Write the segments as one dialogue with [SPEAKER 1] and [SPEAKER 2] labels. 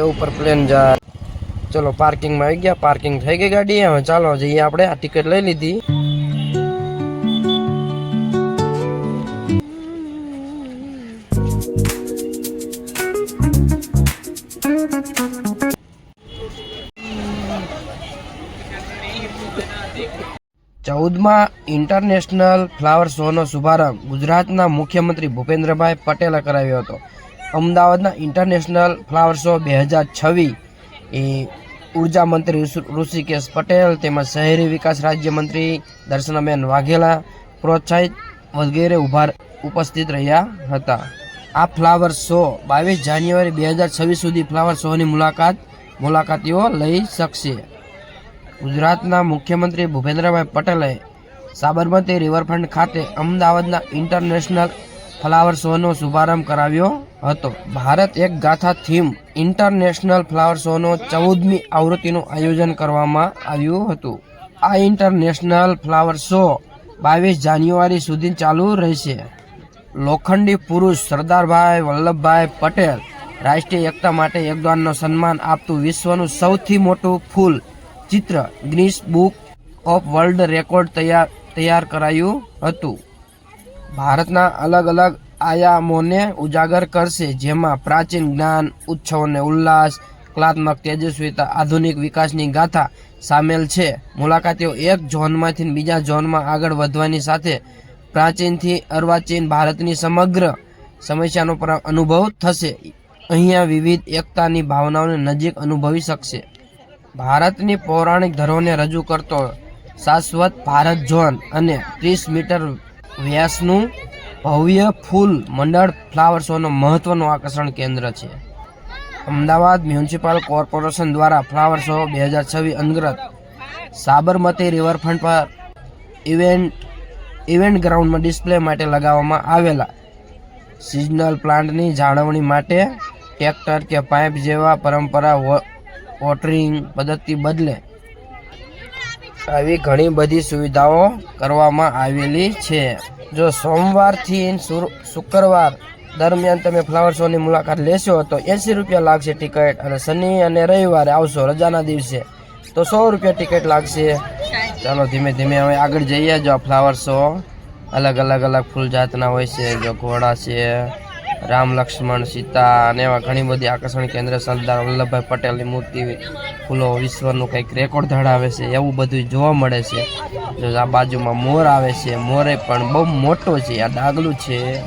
[SPEAKER 1] જો ઉપર પ્લેન જાય ચલો પાર્કિંગમાં આવી ગયા. પાર્કિંગ થઈ ગઈ ગાડી. હવે ચાલો, જઈએ આપણે. આ ટિકિટ લઈ લીધી. ચૌદમાં ઇન્ટરનેશનલ ફ્લાવર શોનો શુભારંભ ગુજરાતના મુખ્યમંત્રી ભૂપેન્દ્રભાઈ પટેલે કરાવ્યો હતો. અમદાવાદના ઇન્ટરનેશનલ ફ્લાવર શો બે હજાર છવ્વીસ. એ ઊર્જા મંત્રી ઋષિકેશ પટેલ તેમજ શહેરી વિકાસ રાજ્યમંત્રી દર્શનાબેન વાઘેલા પ્રોત્સાહિત વગેરે ઊભા ઉપસ્થિત રહ્યા હતા. આ ફ્લાવર શો બાવીસ જાન્યુઆરી બે હજાર છવ્વીસ સુધી ફ્લાવર શોની મુલાકાત મુલાકાતીઓ લઈ શકશે. ગુજરાતના મુખ્યમંત્રી ભૂપેન્દ્રભાઈ પટેલે સાબરમતી રિવરફ્રન્ટ ખાતે અમદાવાદના ઇન્ટરનેશનલ ફ્લાવર શોનો શુભારંભ કરાવ્યો હતો. ભારત એક ગાથા થીમ ઇન્ટરનેશનલ ફ્લાવર શોનો ચૌદમી આવૃત્તિનું આયોજન કરવામાં આવ્યું હતું. આ ઇન્ટરનેશનલ ફ્લાવર શો બાવીસ જાન્યુઆરી સુધી ચાલુ રહેશે. લોખંડી પુરુષ સરદારભાઈ વલ્લભભાઈ પટેલ રાષ્ટ્રીય એકતા માટે યોગદાનનો સન્માન આપતું વિશ્વનું સૌથી મોટું ફૂલ ચિત્ર Guinness book of world record તૈયાર તૈયાર કરાયું હતું. ભારતના અલગ અલગ આયામોને ઉજાગર કરશે, જેમાં પ્રાચીન જ્ઞાન, ઉત્સવ અને ઉલ્લાસ, કલાત્મક તેજસ્વીતા આધુનિક વિકાસની ગાથા સામેલ છે. મુલાકાતીઓ એક ઝોનમાંથી બીજા ઝોનમાં આગળ વધવાની સાથે પ્રાચીનથી અર્વાચીન ભારતની સમગ્ર સમસ્યાનો પણ અનુભવ થશે. અહીંયા વિવિધ એકતાની ભાવનાઓને નજીક અનુભવી શકશે. ભારતની પૌરાણિક ધરોને રજૂ કરતો શાશ્વત ભારત ઝોન અને ત્રીસ મીટર વ્યાસનું ભવ્ય ફૂલ મંડળ ફ્લાવર શોનું મહત્વનું આકર્ષણ કેન્દ્ર છે. અમદાવાદ મ્યુનિસિપલ કોર્પોરેશન દ્વારા ફ્લાવર શો બે હજાર છવ્વીસ અંતર્ગત સાબરમતી રિવરફ્રન્ટ પર ઇવેન્ટ ઇવેન્ટ ગ્રાઉન્ડમાં ડિસ્પ્લે માટે લગાવવામાં આવેલા. સિઝનલ પ્લાન્ટની જાળવણી માટે ટ્રેક્ટર કે પાઇપ જેવા પરંપરા વો- વોટરિંગ પદ્ધતિ બદલે આવી ઘણી બધી સુવિધાઓ કરવામાં આવેલી છે. જો સોમવારથી શુક્રવાર દરમિયાન તમે ફ્લાવર શોની મુલાકાત લેશો, તો એંસી રૂપિયા લાગશે ટિકિટ અને શનિ અને રવિવારે આવશો રજાના દિવસે. તો સો રૂપિયા ટિકિટ લાગશે. ચાલો ધીમે ધીમે હવે આગળ જઈએ. જો ફ્લાવર શો અલગ અલગ અલગ ફૂલ જાતના હોય છે, જો ઘોડા છે રામ લક્ષ્મણ, સીતા અને એવા ઘણી બધી આકર્ષણ કેન્દ્ર સરદાર વલ્લભભાઈ પટેલની મૂર્તિ, ફૂલો વિશ્વનું કંઈક રેકોર્ડ ધરાવે છે, એવું બધું જોવા મળે છે. જો આ બાજુમાં મોર આવે છે, મોરે પણ બહુ મોટો છે, આ ડાગલું છે.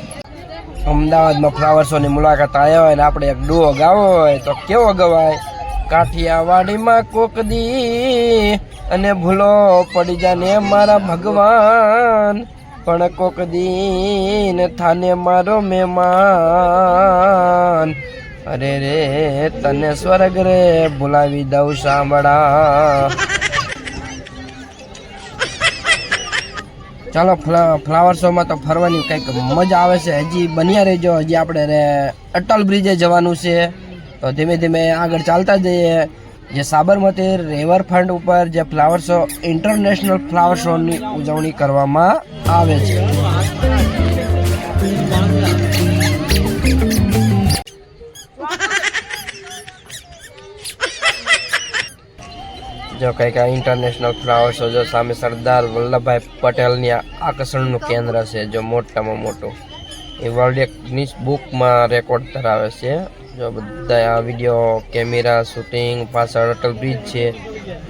[SPEAKER 1] અમદાવાદમાં ફ્લાવર શોની મુલાકાત આવ્યા હોય ને આપણે એક ડુઓ ગાવો હોય તો કેવો ગવાય? કાઠિયાવાડીમાં કોક દી અને ભૂલો પડી જાને મારા ભગવાન. પણ કોક દીન થાને મારો મહેમાન. અરે રે, તને સ્વર્ગ રે, ભૂલાવી દઉં સાંભળા ચાલો, ફ્લા- ફ્લાવર શોમાં તો ફરવાની કંઈક મજા આવે છે. હજી બન્યા રહેજો. હજી આપણે અટલ બ્રિજે જવાનું છે. તો ધીમે ધીમે આગળ ચાલતા જઈએ. જે સાબરમતી રિવરફ્રન્ટ ઉપર જે ફ્લાવર શો ઇન્ટરનેશનલ ફ્લાવર શોની ઉજવણી કરવામાં આવે છે. જો કંઈક આ ઇન્ટરનેશનલ ફ્લાવર શો જો સામે સરદાર વલ્લભભાઈ પટેલની આકર્ષણનું કેન્દ્ર છે, જો મોટામાં મોટું. એ વર્લ્ડ એક બુકમાં રેકોર્ડ ધરાવે છે. જો બધા આ વીડિયો કેમેરા શૂટિંગ પાછળ અટલ બ્રિજ છે.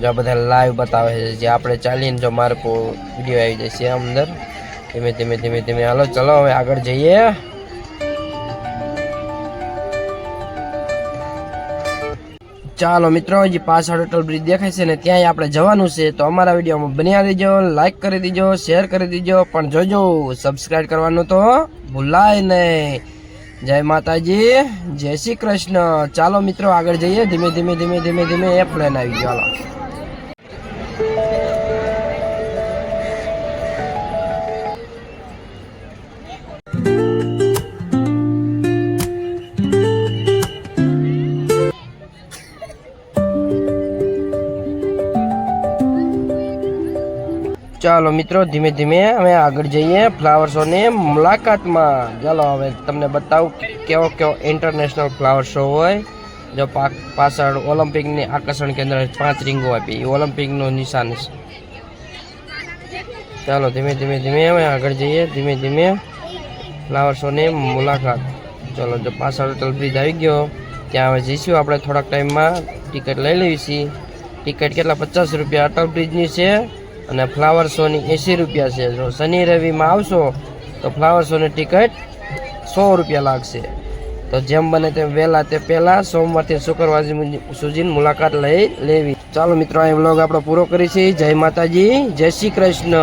[SPEAKER 1] જો બધા લાઈવ બતાવે છે. જે આપણે ચાલીને જો મારકો વીડિયો આવી જશે અંદર. ધીમે ધીમે ધીમે ધીમે. હાલો, ચલો, હવે આગળ જઈએ. ચાલો, મિત્રો, હજી પાછળ અટલ બ્રિજ દેખાય છે ને ત્યાંય આપણે જવાનું છે. તો અમારા વિડીયોમાં બન્યા દેજો લાઈક કરી દેજો શેર કરી દેજો. પણ જોજો સબસ્ક્રાઈબ કરવાનું તો ભૂલાય નહીં. જય માતાજી, જય શ્રી કૃષ્ણ. ચાલો મિત્રો આગળ જઈએ. ધીમે ધીમે ધીમે ધીમે ધીમે એ પ્લેન આવી ગયો. હાલો. ચાલો મિત્રો, ધીમે ધીમે અમે આગળ જઈએ ફ્લાવર શોની મુલાકાતમાં. ચાલો હવે તમને બતાવું કેવો કેવો ઇન્ટરનેશનલ ફ્લાવર શો હોય. જો પાક પાછળ ઓલિમ્પિકની આકર્ષણ કેન્દ્ર પાંચ રિંગો આપી. એ નિશાન ચાલો ધીમે ધીમે ધીમે અમે આગળ જઈએ, ધીમે ધીમે ફ્લાવર શોની મુલાકાત. ચલો જો પાછળ અટલ બ્રિજ આવી ગયો, ત્યાં હવે જઈશું આપણે થોડાક ટાઈમમાં ટિકિટ લઈ લેવી ટિકિટ કેટલા? પચાસ રૂપિયા. અટલ બ્રિજની છે. અને ફ્લાવર શોની એંસી રૂપિયા છે. જો શનિ રવિમાં આવશો, તો ફ્લાવર શોની ટિકિટ સો રૂપિયા લાગશે. તો જેમ બને તેમ વહેલા તે પહેલાં સોમવારથી શુક્રવાર સુધી મુલાકાત લઈ લેવી. ચાલો મિત્રો આ વ્લોગ આપણો પૂરો કરીશું જય માતાજી, જય શ્રી કૃષ્ણ.